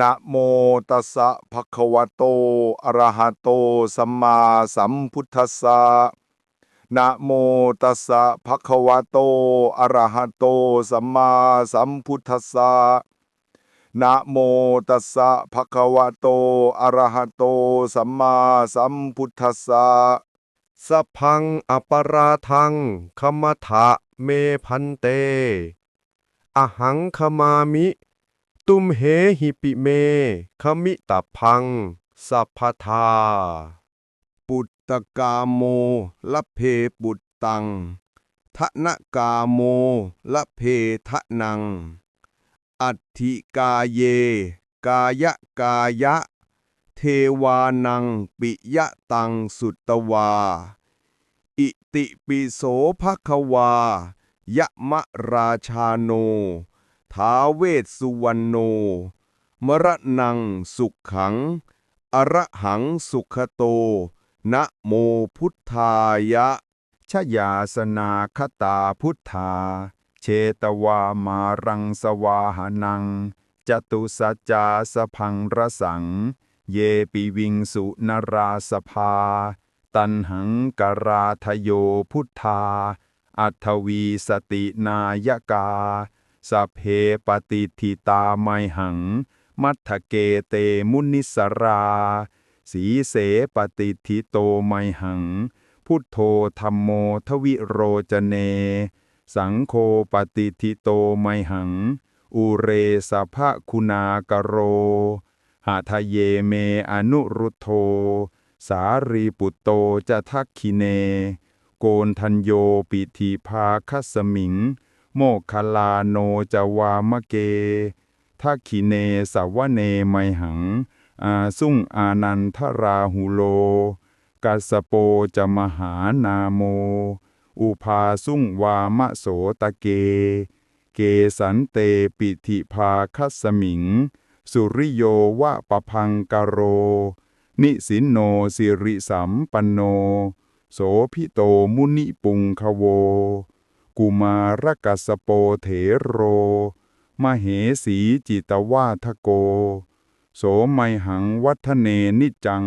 นะโมตัสสะภะคะวะโต อะระหะโต สัมมาสัมพุทธัสสะนะโมตัสสะภะคะวะโต อะระหะโต สัมมาสัมพุทธัสสะนะโมตัสสะภะคะวะโต อะระหะโต สัมมาสัมพุทธัสสะสพพังอปราทังขมทะเมพันเต อหังขมามิ ตุมเหหิปิเม ขมิตพัง สัพพทา ปุตตกาโมละเพปุตตังทะนกาโมละเพทะนัง อัตถิกาเย กายะกายะ เทวานังปิยะตังสุตตวา อิติปิโสภควายะมะราชาโน ท้าเวสสุวรรณโน มรนังสุขขัง อระหังสุขโต นะโมพุทธายะ ชยาสนาคตาพุทธา เชตวามารังสวาหานัง จตุสัจจาสพังระสัง เยปิวิงสุนราสภา ตันหังกราทโยพุทธา อัทวีสตินายกา สพเพปฏิทิตาไมหัง มัทเกเตมุนิสราสีเสปฏิทิโตไมหัง พุทโธธรรมโมทวิโรจเน สังโฆปฏิทิโตไมหัง อุเรสภะคุณากโร หาทะเยเมอนุรุโธสารีปุตโตจะทักขิเน โกนทัญโยปิธิภาคัสมิง โมคคลาโนจวามะเกทักขิเนสาวเนไมหัง อาสุงอานันทราหุโล กัสโปจะมหานาโม อุภาสุงวามะโสตะเก เกสันเตปิธิภาคัสมิง สุริโยวะปะพังกโร นิสินโนสิริสัมปันโน โสพิโตมุนิปุงคโว กุมารกัสโปเถโร มเหสีจิตวาทโก โสไมหังวัฒเนนิจัง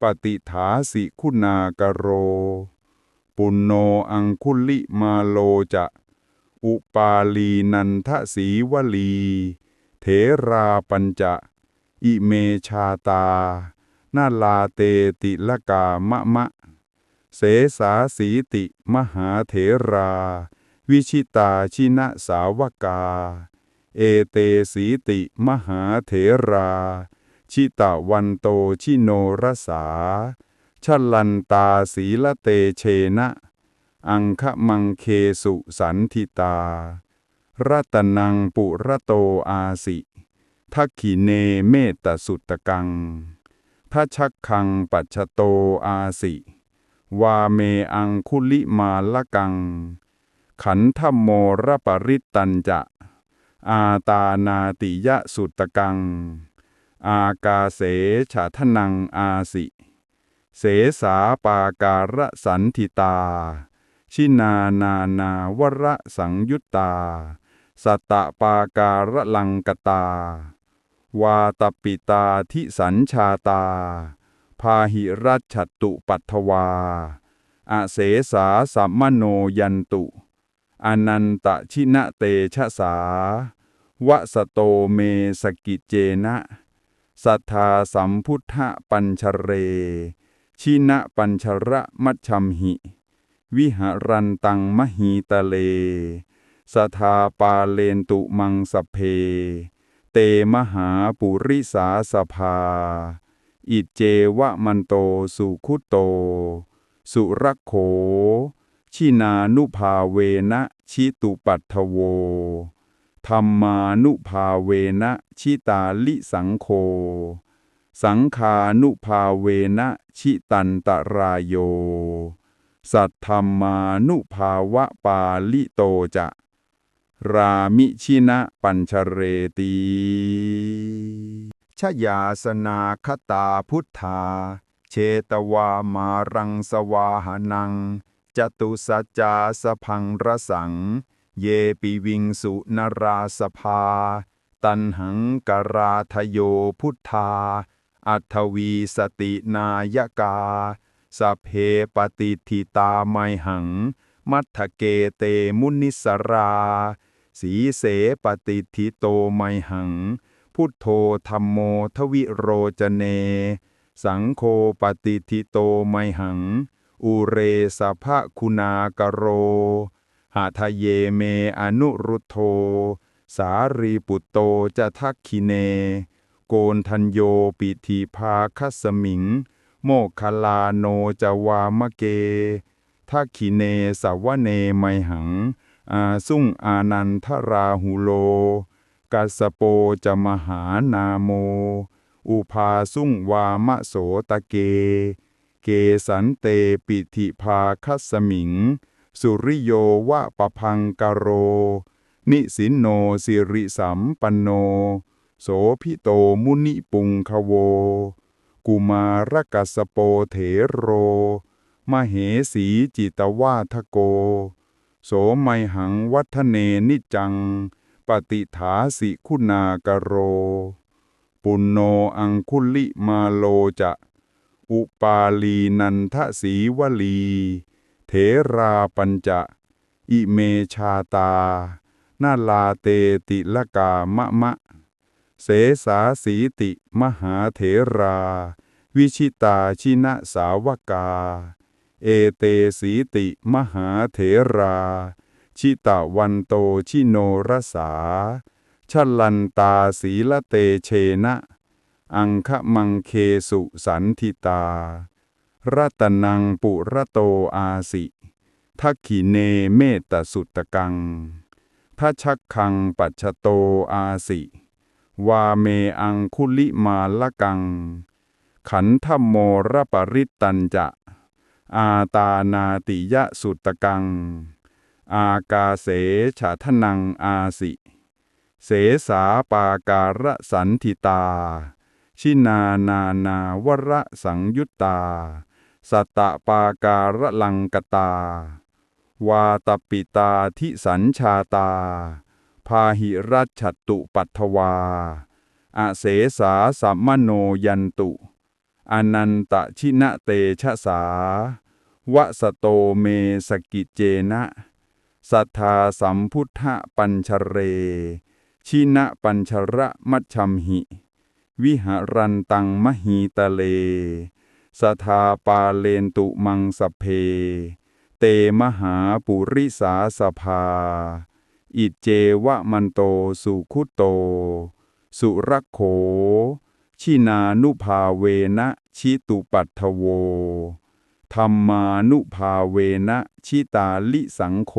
ปฏิถาสิคุณากโร ปุณโนอังคุลิมาโลจะ อุปาลีนันทสีวลี เถราปัญจะ อิเมชาตา นาลาเตติละกามะมะ เสสาสีติ มหาเถรา วิชิตาชินะสาวกา เอเตสีติ มหาเถรา ชิตาวันโตชิโนรสาชลันตาสีละเตเชนะ อังคมังเคสุสันทิตา รัตนังปุระโตอาสิทักขิเนเมตสุตตกังทัชักคังปัจฉโตอาสิ วาเมอังคุลิมาละกัง ขันธโมระปริตตันจะ อาตานาติยะสุตตกัง อากาเสฉะทนังอาสิ เสสาปาการะสันทิตา ชินานานาวระสังยุตตา สัตตปาการะลังกตา วาตปิตาทิสัญชาตา พาหิรัชฉตุปัทวา อาเสสาสัมมโนยันตุอนันตชินะเตชะสาวะสโตเมสกิเจนะสัทธาสัมพุทธปัญชเร ชินะปัญชระมัชชมหิ วิหารันตังมหีตะเล สทาปาเลนตุมังสเพ เตมหาปุริสาสภา อิเจวะมันโตสุคุโต สุรักโข ชินานุภาเวนะชิตุปัทโวธรรมานุภาเวนะชิตาลิสังโฆสังคานุภาเวนะชิตันตรายโย สัทธรรมานุภาวะปาลิโตจะ รามิชินะปัญชเรตี ชยาสนาคตาพุทธา เชตวามารังสวาหนัง จตุสัจจาสพังระสัง เยปิวิงสุนราสภา ตันหังกราทโยพุทธา อัทวีสตินายกาสเพปฏิทิตาไมหัง มัทเกเตมุนิสรา สีเสปฏิทิโตไมหัง พุทโธธรรมโมทวิโรจเน สังโฆปฏิทิโตไมหัง อุเรสภะคุณากโร หาทะเยเมอนุรุโธสารีปุตโตจะทักขิเน โกนทัญโยปิธิภาคัสมิง โมคคลาโนจะวามะเกทักขิเนสวเนไมหัง อาสุงอานันทราหุโล กัสโปจะมหานาโม อุภาสุงวามะโสตะเก เกสันเตปิธิภาคัสมิง สุริโยวะปะพังกโร นิสินโนสิริสัมปันโน โสพิโตมุนิปุงคโว กุมารกัสสโปเถโร มเหสีจิตวาทโก โสไมหังวัฒเนนิจัง ปฏิถาสิคุณากโร ปุณโนอังคุลิมาโลจะ อุปาลีนันทสีวลี เถราปัญจะ อิเมชาตา นาลาเตติละกามะมะ เสสาสีติมหาเถรา วิชิตาชินะสาวกา เอเตสีติมหาเถรา ชิตาวันโตชิโนรสาชลันตาสีละเตเชนะ อังคมังเคสุสันทิตา รัตนังปุระโตอาสิทักขิเนเมตสุตกังทัชักขังปัจฉโตอาสิ วาเมอังคุลิมาละกัง ขันธโมรปริตตันจะ อาตานาติยะสุตกัง อากาเสฉะทนังอาสิ เสสาปาการะสันทิตา ชินานานาวระสังยุตตา สตะปาการะลังกตา วาตปิตาทิสัญชาตา พาหิรัชตุปัทวาอเสสาสัมมโนยันตุ อนันตชินะเตชะสาวะสโตเมสกิเจนะ สัทธาสัมพุทธปัญชเร ชินะปัญชระมัชชมหิ วิหารันตังมหีตะเล สทาปาเลนตุมังสเพ เตมหาปุริสาสภา อิเจวะมันโตสุขุโต สุรโข ชินานุภาเวนะชิตุปัทโว ธรรมานุภาเวนะชิตาลิสังโฆ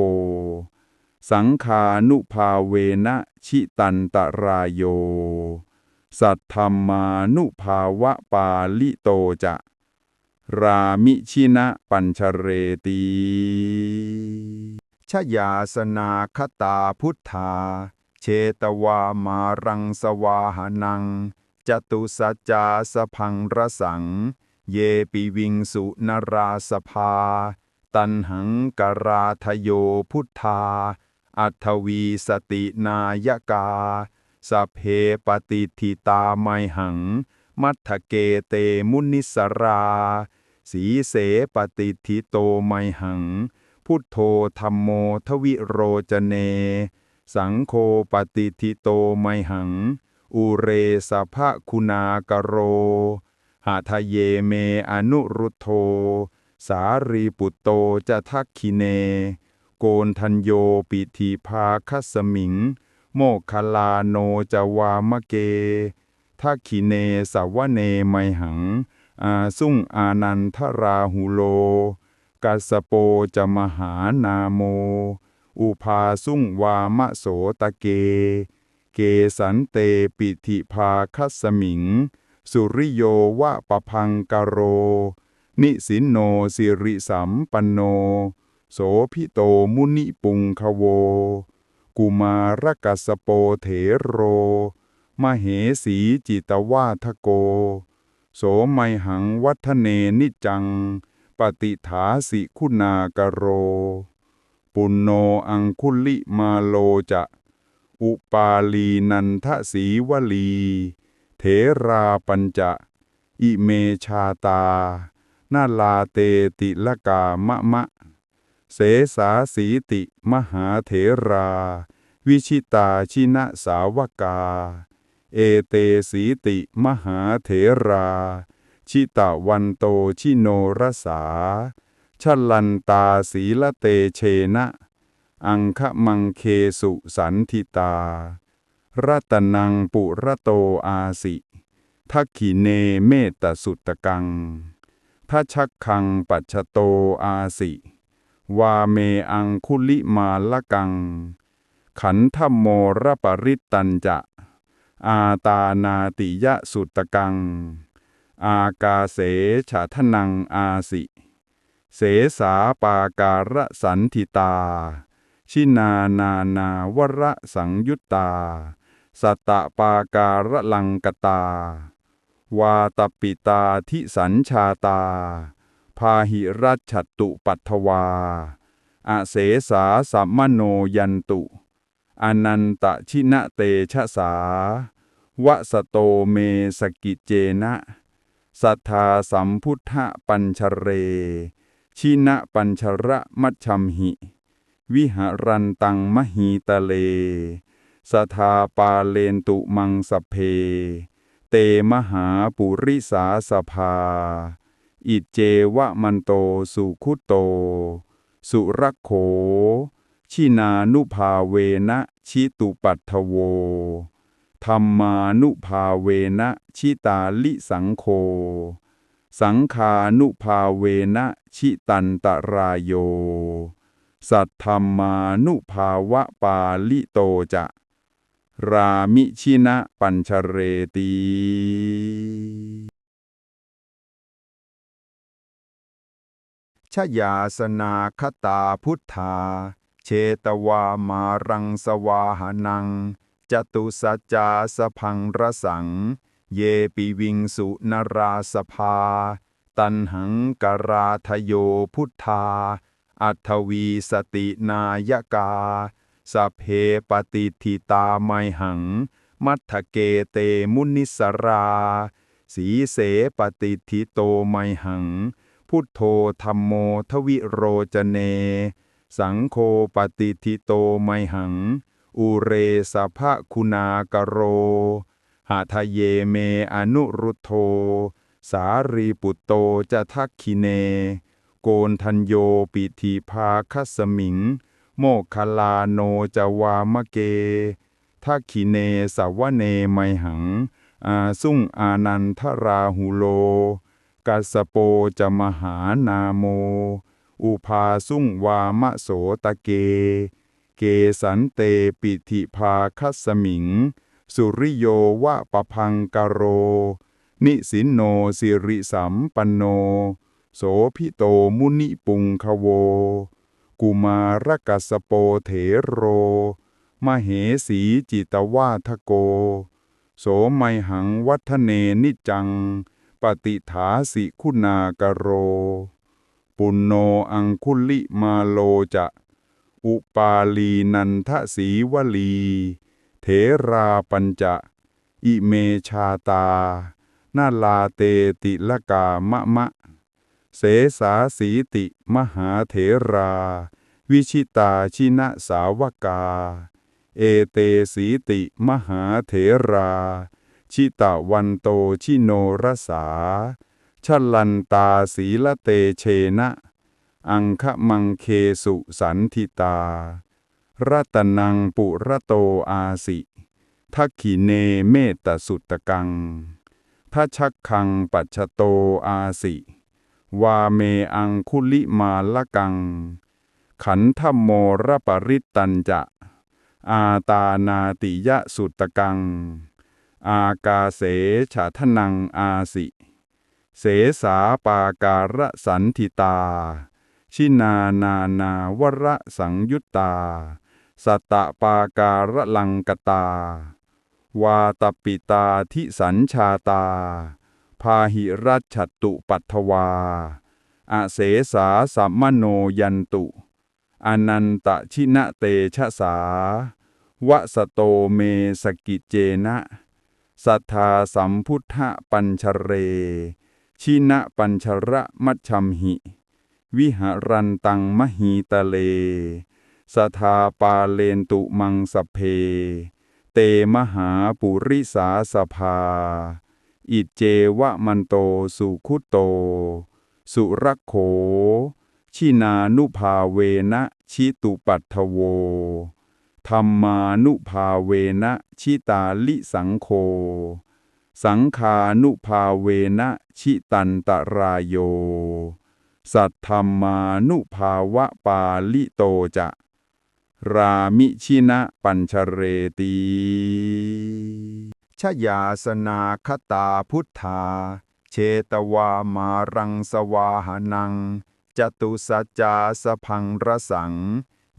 สังคานุภาเวนะชิตันตรายโย สัทธรรมานุภาวะปาลิโตจะ รามิชินะปัญชเรตีชยาสนาคตาพุทธา เชตวามารังสวาหนัง จตุสัจจาสพังรสัง เยปิวิงสุนราสภา ตันหังกราทโยพุทธา อัทวีสตินายกาสเพปฏิทิตาไมหัง มัทธเกเตมุนิสรา สีเสปฏิทิโตไมหัง พุทโธธรรมโมทวิโรจเน สังโฆปฏิทิโตไมหัง อุเรสภะคุณากโร หาทะเยเมอนุรุโธสารีปุตโตจะทักขิเน โกนทัญโยปิธิภาคัสมิง โมคคลาโนจะวามะเกทักขิเนสาวเนไมหัง อาสุงอานันทราหุโล กัสโปจะมหานาโม อุภาสุงวามะโสตะเก เกสันเตปิธิภาคัสมิง สุริโยวะปะพังกโร นิสินโนสิริสัมปันโน โสพิโตมุนิปุงคโว กุมารกัสโปเถโร มเหสีจิตวาทโก โสไมหังวัฒเนนิจัง ปฏิถาสิคุณากโร ปุณโนอังคุลิมาโลจะ อุปาลีนันทสีวลี เถราปัญจะ อิเมชาตา นาลาเตติละกามะมะ เสสาสีติมหาเถรา วิชิตาชินะสาวกา เอเตสีติมหาเถรา ชิตะวันโตชิโนรสาชลันตาสีละเตเชนะ อังคมังเคสุสันทิตา รัตนังปุระโตอาสิทักขิเนเมตสุตกังทัชักขังปัจฉโตอาสิ วาเมอังคุลิมาละกัง ขันธโมรปริตตันจะ อาตานาติยะสุตกัง อากาเสฉะทนังอาสิ เสสาปาการะสันทิตา ชินานานา วระสังยุตตา สัตตปาการลังกตา วาตปิตาทิสัญชาตา พาหิรัชตุปัทวา อเสสาสัมมโนยันตุ อนันตชินะเตชะสาวะสโตเมสกิเจนะสัทธาสัมพุทธปัญชเร ชินะปัญชระมัชชัมหิ วิหารันตังมหีตะเล สทาปาเลนตุมังสเพ เตมหาปุริสาสภา อิเจวะมันโตสุขุโต สุรักโข ชินานุภาเวนะชิตุปัทโว ธรรมานุภาเวนะชิตาลิสังโฆสังคานุภาเวนะชิตันตรายโยสัทธรรมานุภาวะปาลิโตจะ รามิชินะปัญชเรตีชยาสนาคตาพุทธา เชตวามารังสวาหนัง จตุสัจจาสพังระสัง เยปิวิงสุนราสภา ตันหังกราทโยพุทธา อัทวีสตินายกา สพเพปฏิทิตาไมหัง มัทธเกเตมุนิสราสีเสปฏิทิโตไมหัง พุทโธธรรมโมทวิโรจเน สังโฆปฏิทิโตไมหัง อุเรสภะคุณากโร หาทะเยเมอนุรุโธสารีปุตโตจะทักขิเน โกนทัญโยปิธิภาคัสมิง โมคคลาโนจะวามะเกทักขิเนสาวเนไมหัง อาสุงอานันทราหุโล กัสโปจะมหานาโม อุภาสุงวามะโสตะเก เกสันเตปิธิภาคัสมิง สุริโยวะปะพังกโร นิสินโนสิริสัมปันโน โสพิโตมุนิปุงคโว กุมารกัสโปเถโร มเหสีจิตวาทโก โสไมหังวัฒเนนิจัง ปฏิถาสิคุณากโร ปุณโนอังคุลิมาโลจะ อุปาลีนันทสีวลี เถราปัญจะ อิเมชาตา นาลาเตติละกามะมะ เสสาสีติ มหาเถรา วิชิตาชินะสาวกา เอเตสีติ มหาเถรา ชิตะวันโตชิโนรสาชลันตาสีละเตเชนะ อังคมังเคสุสันทิตา รัตนังปุระโตอาสิทักขิเนเมตสุตตกังทัชักขังปัจฉโตอาสิ วาเมอังคุลิมาละกัง ขันธโมระปริตตันจะ อาตานาติยะสุตตกัง อากาเสฉะทนังอาสิ เสสาปาการะสันทิตา ชินานานาวระสังยุตตา สัตตปาการะลังกตา วาตปิตาทิสัญชาตา พาหิรัชฉตุปัทวา อาเสสาสัมมโนยันตุอนันตชินะเตชะสาวสโตเมสกิเจนะสัทธาสัมพุทธปัญชเร ชินะปัญชระมัชชมหิ วิหารันตังมหีตะเล สทาปาเลนตุมังสเพ เตมหาปุริสาสภา อิเจวะมันโตสุขุโต สุรโข ชินานุภาเวนะชิตุปัทโวธรรมานุภาเวนะชิตาลิสังโฆสังคานุภาเวนะชิตันตรายโย สัทธรรมานุภาวะปาลิโตจะ รามิชินะปัญชเรตี ชยาสนาคตาพุทธา เชตวามารังสวาหนัง จตุสัจจาสพังรสัง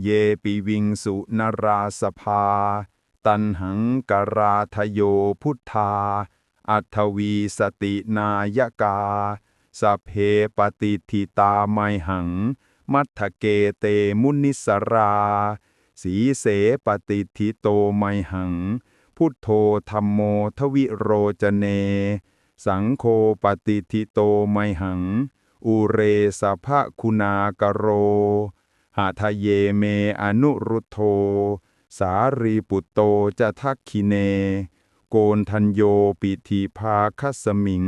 เยปิวิงสุนราสภา ตันหังกราทโยพุทธา อัทวีสตินายกาสเพปฏิทิตาไมหัง มัทธเกเตมุนิสรา สีเสปฏิทิโตไมหัง พุทโธธรรมโมทวิโรจเน สังโฆปฏิทิโตไมหัง อุเรสภะคุณากโร หาทะเยเมอนุรุตโธสารีปุตโตจะทักขิเน โกนทัญโยปิธิภาคัสมิง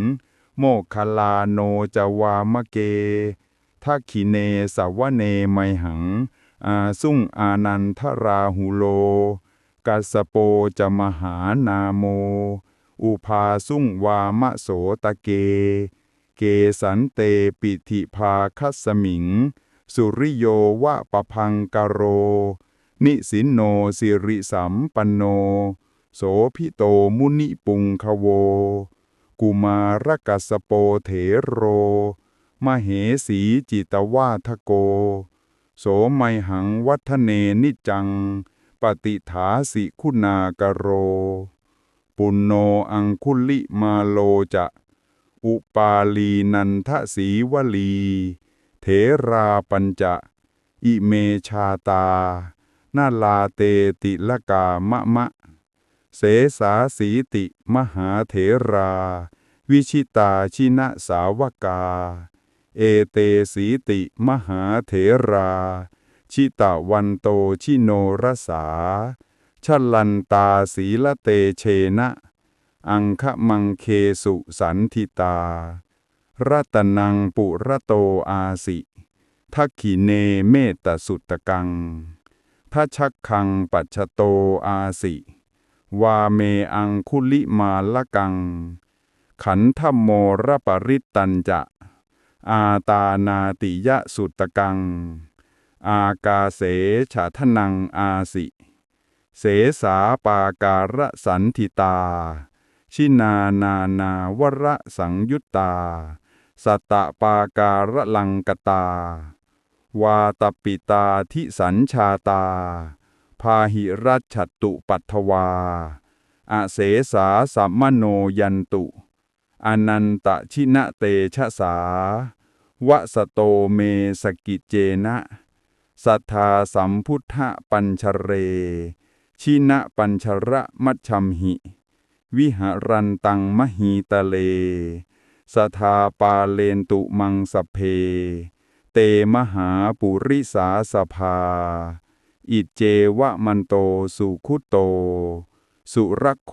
โมคคลาโนจะวามะเกทักขิเนสวเนไมหัง อาสุงอานันทราหุโล กัสโปจะมหานาโม อุภาสุงวามะโสตะเก เกสันเตปิธิภาคัสมิง สุริโยวะปะพังกโร นิสินโนสิริสัมปันโน โสพิโตมุนิปุงคโว กุมารกัสสโปเถโร มเหสีจิตวาทโก โสไมหังวัฒเนนิจัง ปฏิถาสิคุณากโร ปุณโนอังคุลิมาโลจะ อุปาลีนันทสีวลี เถราปัญจะ อิเมชาตา นาลาเตติละกามะมะ เสสาสีติมหาเถรา วิชิตาชินะสาวกา เอเตสีติมหาเถรา ชิตาวันโตชิโนรสาชลันตาสีละเตเชนะ อังคมังเคสุสันทิตา รัตนังปุระโตอาสิทักขิเนเมตสุตกังทัชักคังปัจฉโตอาสิ วาเมอังคุลิมาละกัง ขันธโมรปริตตันจะ อาตานาติยะสุตกัง อากาเสฉะทนังอาสิ เสสาปาการะสันทิตา ชินานานาวระสังยุตตา สตตปาการะลังกตา วาตปิตาทิสัญชาตา พาหิรัชตุปัทวา อเสสาสัมมโนยันตุ อนันตชินะเตชะสาวะสโตเมสกิเจนะ สัทธาสัมพุทธปัญชเร ชินะปัญชระมัชชัมหิ วิหารันตังมหีตะเล สทาปาเลนตุมังสเพ เตมหาปุริสาสภา อิเจวะมันโตสุขุโต สุรักโข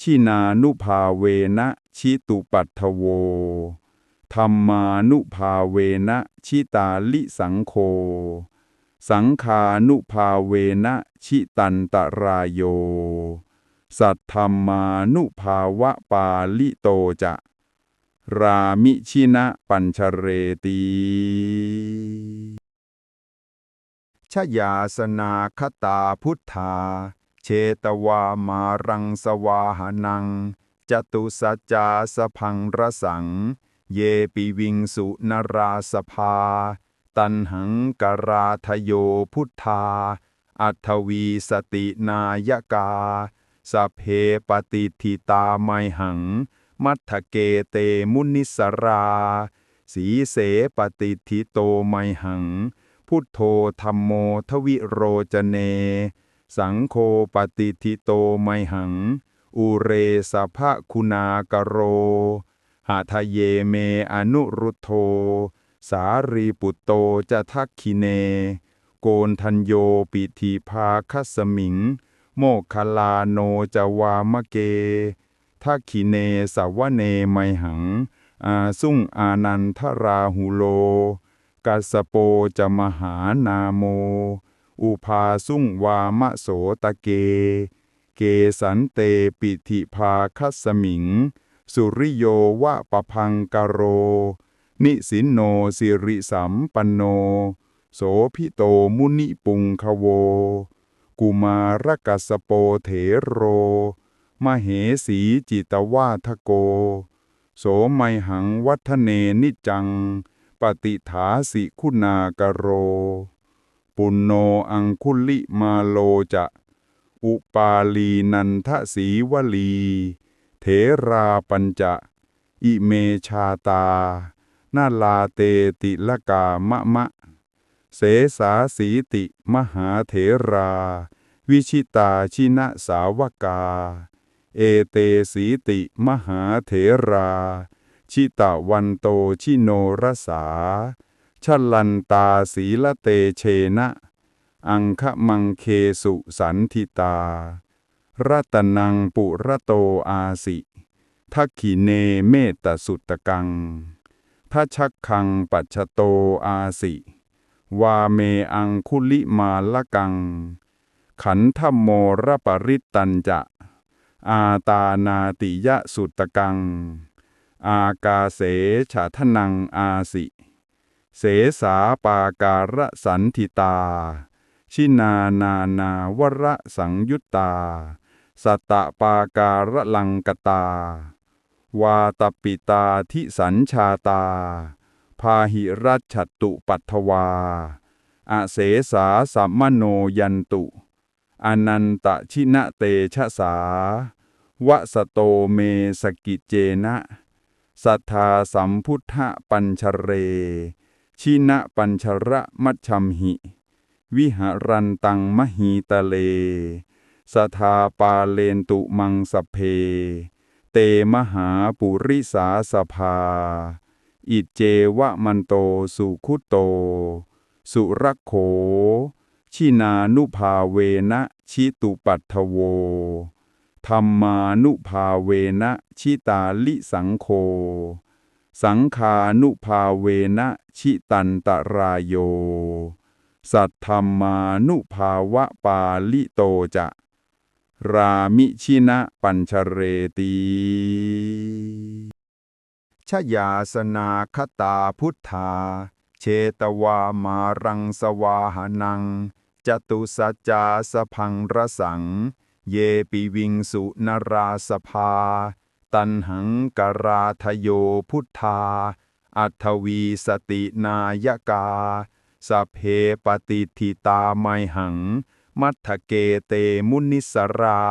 ชินานุภาเวนะชิตุปัทโว ธรรมานุภาเวนะชิตาลิสังโฆสังคานุภาเวนะชิตันตรายโย สัทธรรมานุภาวะปาลิโตจะ รามิชินะปัญชเรตีชยาสนาคตาพุทธา เชตวามารังสวาหนัง จตุสัจจาสพังรสัง เยปิวิงสุนราสภา ตันหังกราทโยพุทธา อัทวีสตินายกาสเพปฏิทิตาไมหัง มัทธเกเตมุนิสราสีเสปฏิทิโตไมหัง พุทโธธรรมโมทวิโรจเน สังโฆปฏิทิโตไมหัง อุเรสภะคุณากโร หาทะเยเมอนุรุโธสารีปุตโตจะทักขิเน โกนทัญโยปิธีภาคัสมิง โมคคลาโนจะวามะเกทักขิเนสาวเนไมหัง อาสุงอานันทราหุโล กัสโปจะมหานาโม อุภาสุงวามะโสตะเก เกสันเตปิธิภาคัสมิง สุริโยวะปะพังกโร นิสินโนสิริสัมปันโน โสพิโตมุนิปุงคโว กุมารกัสโปเถโร มเหสีจิตวาทโก โสไมหังวัฒเนนิจัง ปฏิถาสิคุณากโร ปุณโนอังคุลิมาโลจะ อุปาลีนันทสีวลี ราปัญจะ อิเมชาตา นาลาเตติละกามะมะ เสสาสีติมหาเถรา วิชิตาชินะสาวกา เอเตสีติมหาเถรา ชิตะวันโตชิโนรสาชลันตาสีละเตเชนะ อังคมังเคสุสันทิตา รัตนังปุระโตอาสิทักขิเนเมตสุตกังทัชักคังปัจโตอาสิ วาเมอังคุลิมาละกัง ขันธโมระปริตตันจะ อาตานาติยะสุตกัง อากาเสฉะทนังอาสิ เสสาปาการะสันทิตา ชินานา นาวระสังยุตตา สัตตปาการลังกตา วาตปิตาทิสัญชาตา พาหิรัชตุปัทวา อาเสสาสัมมโนยันตุ อนันตชินะเตชะสาวะสโตเมสกิจเจนะสัทธาสัมพุทธปัญชเร ชินะปัญชระมัชชัมหิ วิหารันตังมหีตะเล สทาปาเลนตุมังสเพ เตมหาปุริสาสภา อิเจวะมันโตสุคุโต สุรักโข ชินานุภาเวนะชิตุปัทโว ธรรมานุภาเวนะชิตาลิสังโฆสังคานุภาเวนะชิตันตรายโยสัทธรรมานุภาวะปาลิโตจะ รามิชินะปัญชเรตีชยาสนาคตาพุทธา เชตวามารังสวาหนัง จตุสัจจาสพังรสัง เยปิวิงสุนราสภา ตันหังกราทโยพุทธา อัทวีสตินายกาสเพปฏิทิตาไมหัง มัทเกเตมุนิสรา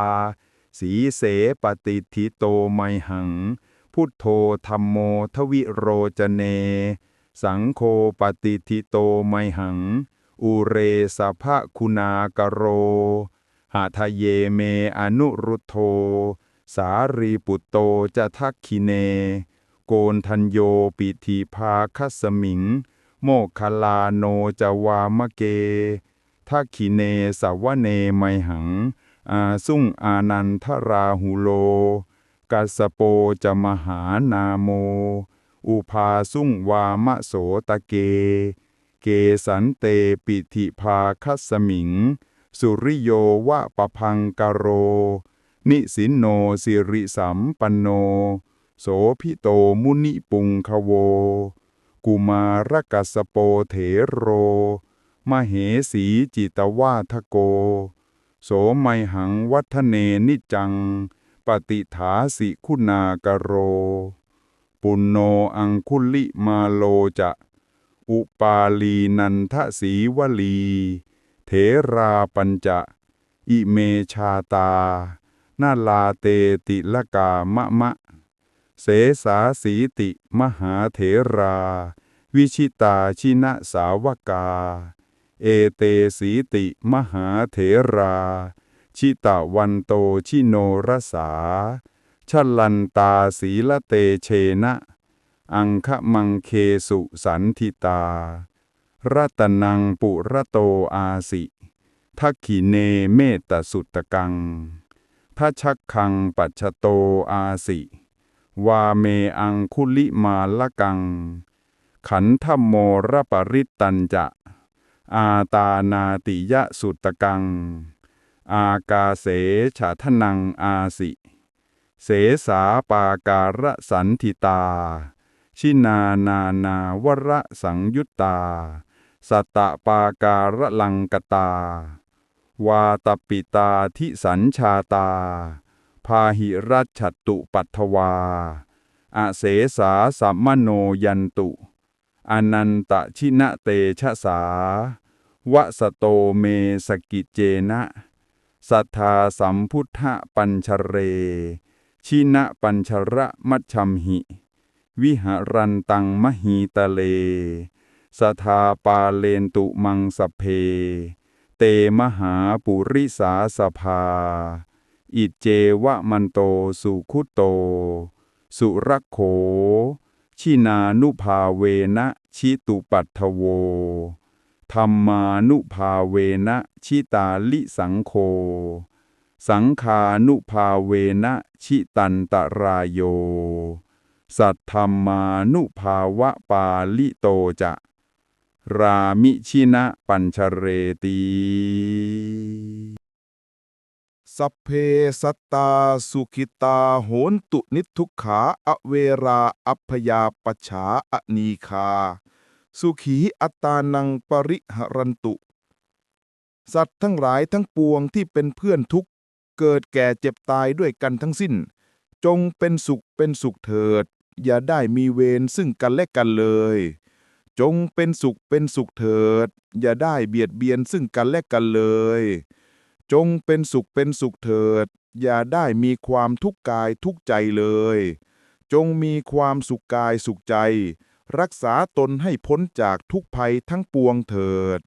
สีเสปฏิทิโตไมหัง พุทโธธรรมโมทวิโรจเน สังโฆปฏิทิโตไมหัง อุเรสภะคุณากโร หาทะเยเมอนุรุโธสารีปุตโตจะทักขิเน โกนทัญโยปิธีภาคัสมิง โมคคลาโนจะวามะเก ทักขิเนสาวเนไมหัง อาสุงอานันทราหุโล กัสโปจะมหานาโม อุภาสุงวามะโสตะเก เกสันเตปิธิภาคัสมิง สุริโยวะปะพังกโร นิสินโนสิริสัมปันโน โสพิโตมุนิปุงคโว กุมารกัสโปเถโร มเหสีจิตวาทโก โสไมหังวัฒเนนิจัง ปฏิถาสิคุณากโร ปุณโนอังคุลิมาโลจะ อุปาลีนันทสีวลี เถราปัญจะ อิเมชาตา นาลาเตติละกามะมะ เสสาสีติมหาเถรา วิชิตาชินะสาวกา เอเตสีติมหาเถรา ชิตะวันโตชิโนรสาชลันตาสีละเตเชนะ อังคมังเคสุสันทิตา รัตนังปุระโตอาสิทักขิเนเมตสุตกังทัชักคังปัจฉโตอาสิ วาเมอังคุลิมาละกัง ขันธโมรปริตตันจะ อาตานาติยะสุตกัง อากาเสฉะทนังอาสิ เสสาปาการะสันทิตา ชินานานาวระสังยุตตาสตตะปาการะลังกตา วาตปิตาทิสัญชาตา พาหิรัชตุปัทวา อเสสาสัมมโนยันตุ อนันตชินะเตชะสาวะสโตเมสกิเจนะสัทธาสัมพุทธปัญชเร ชินะปัญชระมัชชัมหิ วิหารันตังมหีตะเล สทาปาเลนตุมังสเพ เตมหาปุริสาสภา อิเจวะมันโตสุขุโต สุรักโข ชินานุภาเวนะชิตุปัทโว ธรรมานุภาเวนะชิตาลิสังโฆสังคานุภาเวนะชิตันตรายโย สัทธรรมานุภาวะปาลิโตจะรามิชินะปัญชเรตี สัพเพสัตตาสุขิตาโหนตุนิทุกขาอเวราอัพยาปชาอนีคา สุขีอัตานังปริหรันตุ สัตว์ทั้งหลายทั้งปวงที่เป็นเพื่อนทุกเกิดแก่เจ็บตายด้วยกันทั้งสิ้น จงเป็นสุขเป็นสุขเถิด อย่าได้มีเวรซึ่งกันและกันเลย จงเป็นสุขเป็นสุขเถิด อย่าได้เบียดเบียนซึ่งกันและกันเลย จงเป็นสุขเป็นสุขเถิด อย่าได้มีความทุกข์กายทุกใจเลย จงมีความสุขกายสุขใจ รักษาตนให้พ้นจากทุกภัยทั้งปวงเถิด